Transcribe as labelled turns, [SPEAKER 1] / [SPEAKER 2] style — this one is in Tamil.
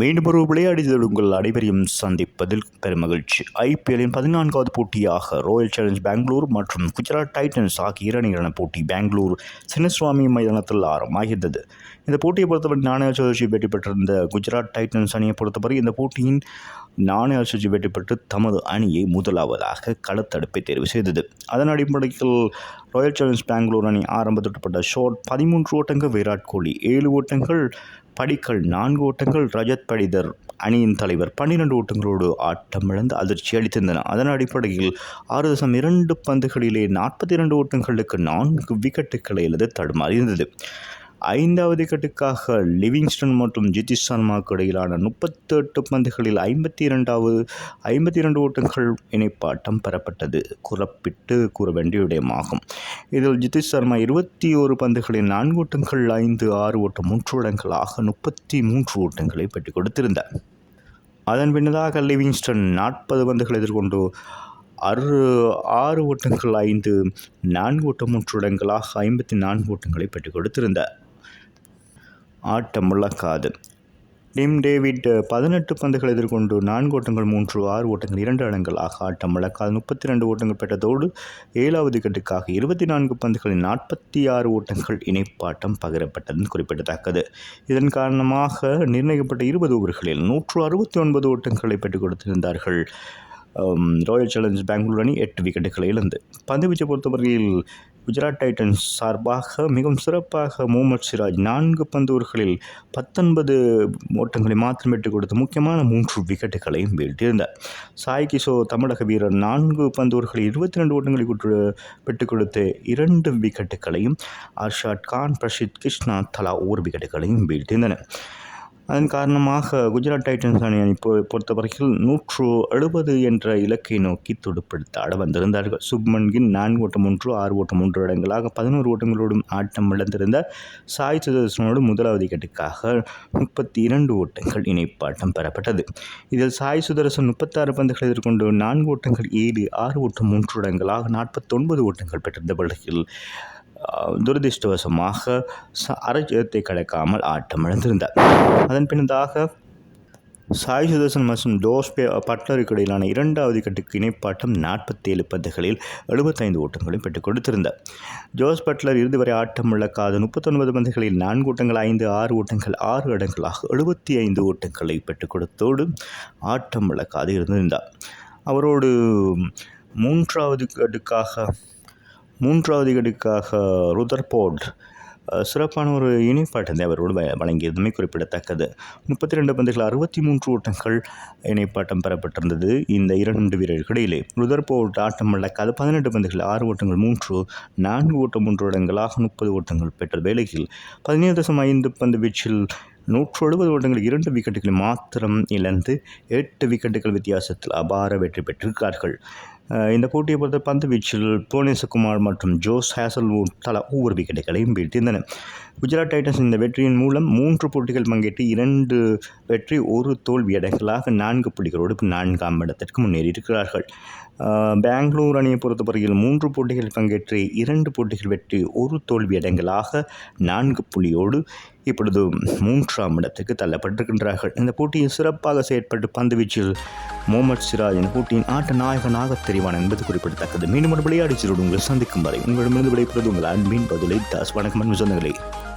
[SPEAKER 1] மீண்டும் ஒரு விளையாடுதல் உங்கள் அனைவரையும் சந்திப்பதில் பெருமகிழ்ச்சி ஐபிஎல்லின் பதினான்காவது போட்டியாக ராயல் சேலஞ்ச் பெங்களூர் மற்றும் குஜராத் டைட்டன்ஸ் ஆகிய இரணிகளான போட்டி பெங்களூர் சின்னசுவாமி மைதானத்தில் ஆரம்பமாகியிருந்தது இந்த போட்டியை பொறுத்தவரை நாணய சதுர்ஜி வெற்றி பெற்றிருந்த குஜராத் டைட்டன்ஸ் அணியை பொறுத்தவரை இந்த போட்டியின் நாணய சுழற்சி வெற்றி பெற்று தமது அணியை முதலாவதாக களத்தடுப்பை தேர்வு செய்தது அதன் அடிப்படையில் ராயல் சேலஞ்ச் பெங்களூர் அணி ஆரம்பத்திட்டப்பட்ட ஷோட் பதிமூன்று ஓட்டங்கள் விராட் கோலி ஏழு ஓட்டங்கள் படிக்கல் நான்கு ஓட்டங்கள் ரஜத் படிதர் அணியின் தலைவர் பன்னிரண்டு ஓட்டங்களோடு ஆட்டமிழந்து அதிர்ச்சி அளித்திருந்தன அதன் அடிப்படையில் ஆறு தசம் இரண்டு பந்துகளிலே நாற்பத்தி இரண்டு ஓட்டங்களுக்கு நான்கு விக்கெட்டுகளை அல்லது தடுமாறியிருந்தது ஐந்தாவது கட்டுக்காக லிவிங்ஸ்டன் மற்றும் ஜிதிஷ் சர்மாவுக்கு இடையிலான முப்பத்தி எட்டு பந்துகளில் ஐம்பத்தி இரண்டாவது ஐம்பத்தி இரண்டு ஓட்டங்கள் இணைப்பாட்டம் பெறப்பட்டது குறப்பிட்டு கூற வேண்டிய விடயமாகும் இதில் ஜிதிஷ் சர்மா இருபத்தி ஒரு பந்துகளில் நான்கு ஓட்டங்கள் ஐந்து ஆறு ஓட்டம் மூன்று ஓட்டங்களாக முப்பத்தி மூன்று ஓட்டங்களை பெற்றுக் கொடுத்திருந்தார் அதன் பின்னதாக லிவிங்ஸ்டன் நாற்பது பந்துகள் எதிர்கொண்டு அறு ஆறு ஓட்டங்கள் ஐந்து நான்கு ஓட்டம் மூன்று இடங்களாக ஐம்பத்தி நான்கு ஓட்டங்களை பெற்றுக் கொடுத்திருந்தார் ஆட்டமுழக்காது டிம் டேவிட் பதினெட்டு பந்துகள் எதிர்கொண்டு நான்கு ஓட்டங்கள் மூன்று ஆறு ஓட்டங்கள் இரண்டு ஆக ஆட்டம் முழக்காது முப்பத்தி ரெண்டு ஓட்டங்கள் பெற்றதோடு ஏழாவது கட்டுக்காக இருபத்தி நான்கு பந்துகளில் நாற்பத்தி ஆறு ஓட்டங்கள் இணைப்பாட்டம் பகிரப்பட்டதும் குறிப்பிடத்தக்கது இதன் காரணமாக நிர்ணயிக்கப்பட்ட இருபது ஓவர்களில் நூற்று அறுபத்தி ஒன்பது ஓட்டங்களை பெற்றுக் கொடுத்திருந்தார்கள் ராயல் சேலஞ்சர்ஸ் பெங்களூர் அணி எட்டு விக்கெட்டுகளை இழந்து பந்துவீச்சை பொறுத்தவரையில் குஜராத் டைட்டன்ஸ் சார்பாக மிகவும் சிறப்பாக முகமது சிராஜ் நான்கு பந்தூர்களில் பத்தொன்பது ஓட்டங்களை மாத்திரம் பெற்றுக் கொடுத்து முக்கியமான மூன்று விக்கெட்டுகளையும் வீழ்த்தியிருந்தார் சாய் கிஷோ தமிழக வீரர் நான்கு பந்தூர்களில் இருபத்தி ரெண்டு ஓட்டங்களை பெற்றுக் கொடுத்து இரண்டு விக்கெட்டுகளையும் அர்ஷாத் கான் பிரஷித் கிருஷ்ணா தலா ஒரு விக்கெட்டுகளையும் வீழ்த்தியிருந்தனர் அதன் காரணமாக குஜராத் டைட்டன்ஸ் அணி அணி பொறுத்த வரைக்கும் நூற்று எழுபது என்ற இலக்கை நோக்கி துடுப்பெடுத்து ஆட வந்திருந்தார்கள் சுப்மன்கின் நான்கு ஓட்டம் ஒன்று ஆறு ஓட்டம் மூன்று இடங்களாக பதினோரு ஓட்டங்களோடும் ஆட்டம் இழந்திருந்த சாய் சுதர்சனோடு முதலாவது கட்டுக்காக முப்பத்தி இரண்டு ஓட்டங்கள் இணைப்பாட்டம் பெறப்பட்டது இதில் சாய் சுதர்சன் முப்பத்தாறு பந்துகளை எதிர்கொண்டு நான்கு ஓட்டங்கள் ஏழு ஆறு ஓட்டம் மூன்று இடங்களாக நாற்பத்தொன்பது ஓட்டங்கள் பெற்றிருந்த வழக்கில் துரதிருஷ்டவசமாக அரைச்சத்தை கிடைக்காமல் ஆட்டமிழந்திருந்தார் அதன் பின்னதாக சாய் சுதர்சன் மற்றும் டோஸ் பட்லருக்கு இடையிலான இரண்டாவது கட்டுக்கு இணைப்பாட்டம் நாற்பத்தி ஏழு பந்துகளில் எழுபத்தைந்து ஓட்டங்களையும் பெற்றுக் கொடுத்திருந்தார் ஜோஸ் பட்லர் இறுதி வரை ஆட்டம் இழக்காத முப்பத்தொன்பது பந்துகளில் நான்கு ஓட்டங்கள் ஐந்து ஆறு ஓட்டங்கள் ஆறு இடங்களாக எழுபத்தி ஐந்து ஓட்டங்களை பெற்றுக் கொடுத்தோடு ஆட்டம் இழக்காது இருந்திருந்தார் அவரோடு மூன்றாவது கட்டுக்காக மூன்றாவது கடுக்காக ருதர்போர்ட் சிறப்பான ஒரு இணைப்பாட்டத்தை அவரோடு வழங்கியதுமே குறிப்பிடத்தக்கது முப்பத்தி ரெண்டு பந்துகள் அறுபத்தி மூன்று ஓட்டங்கள் இணைப்பாட்டம் பெறப்பட்டிருந்தது இந்த இரண்டு வீரர்களிலே ருதர்போர்ட் ஆட்டம் இழக்காது பதினெட்டு பந்துகள் ஆறு ஓட்டங்கள் மூன்று நான்கு ஓட்டம் மூன்று இடங்களாக முப்பது ஓட்டங்கள் பெற்ற வேளையில் பதினேழு தசம் ஐந்து பந்து வீச்சில் நூற்று எழுபது ஓட்டங்கள் இரண்டு விக்கெட்டுகளை மாத்திரம் இழந்து எட்டு விக்கெட்டுகள் வித்தியாசத்தில் அபார வெற்றி பெற்றிருக்கிறார்கள் இந்த போட்டியை பொறுத்த பந்து வீச்சில் புவனேசகுமார் மற்றும் ஜோஸ் ஹேசல்வுட் தலா ஒவ்வொரு விக்கெட்டுகளையும் வீழ்த்தியிருந்தன குஜராத் டைட்டன்ஸ் இந்த வெற்றியின் மூலம் மூன்று போட்டிகள் பங்கேற்று இரண்டு வெற்றி ஒரு தோல்வி அடைகளாக நான்கு புள்ளிகளோடு நான்காம் இடத்திற்கு முன்னேறி இருக்கிறார்கள் பெங்களூர் அணியை பொறுத்தவரையில் மூன்று போட்டிகள் பங்கேற்று இரண்டு போட்டிகள் வெற்றி ஒரு தோல்வி அடைங்களாக நான்கு புள்ளியோடு இப்பொழுது மூன்றாம் இடத்துக்கு தள்ளப்பட்டிருக்கின்றார்கள் இந்த போட்டியில் சிறப்பாக செயற்பட்டு பந்துவீச்சில் முகமது சிராஜ் இந்த போட்டியின் ஆட்ட நாயகனாக தெரிவான என்பது குறிப்பிடத்தக்கது மீண்டும் ஒரு விளையாடி சிறுடு உங்களை சந்திக்கும் வரை உங்களிடமிருந்து விடைபெறுவது உங்கள் அன்பின் பதிலை தாஸ் வணக்கம் சொந்தங்களே